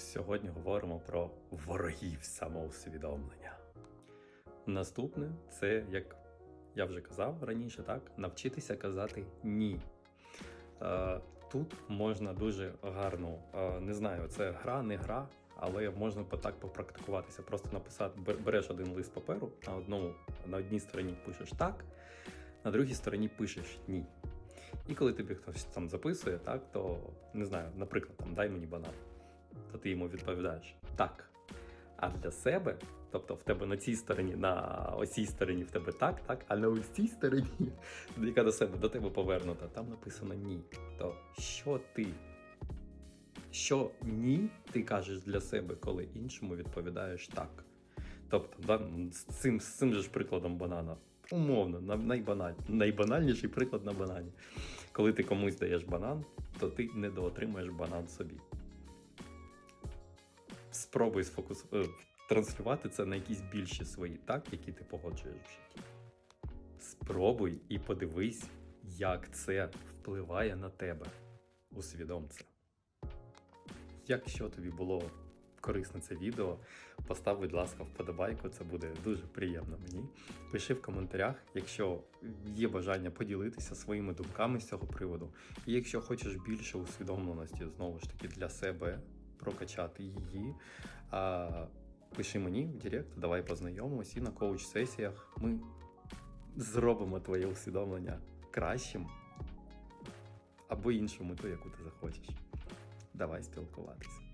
сьогодні говоримо про ворогів самоусвідомлення. Наступне це, як я вже казав раніше, так, навчитися казати ні. Е, Тут можна дуже гарно, е, не знаю, це гра, не гра, але можна так попрактикуватися. Просто написати, береш один лист паперу, на одному, на одній стороні пишеш так, на другій стороні пишеш ні. І коли тобі хтось там записує, так, то не знаю, наприклад, там дай мені банан, то ти йому відповідаєш так. А для себе, тобто в тебе на цій стороні, на ось стороні в тебе так, так, а на ось цій стороні, яка до себе до тебе повернута, там написано ні. То що ти? Що ні, ти кажеш для себе, коли іншому відповідаєш так. Тобто, да, з цим, з цим же ж прикладом банана. Умовно, на- найбаналь, найбанальніший приклад на банані. Коли ти комусь даєш банан, то ти недоотримаєш банан собі. Спробуй сфокус... е, транслювати це на якісь більші свої, так, які ти погоджуєш в житті. Спробуй і подивись, як це впливає на тебе. Усвідом це. Якщо тобі було корисне це відео, постав, будь ласка, вподобайку, це буде дуже приємно мені. Пиши в коментарях, якщо є бажання поділитися своїми думками з цього приводу. І якщо хочеш більше усвідомленості, знову ж таки, для себе прокачати її. Пиши мені в Директ, давай познайомимось, і на коуч-сесіях ми зробимо твоє усвідомлення кращим або іншу мету, яку ти захочеш. Давай спілкуватися.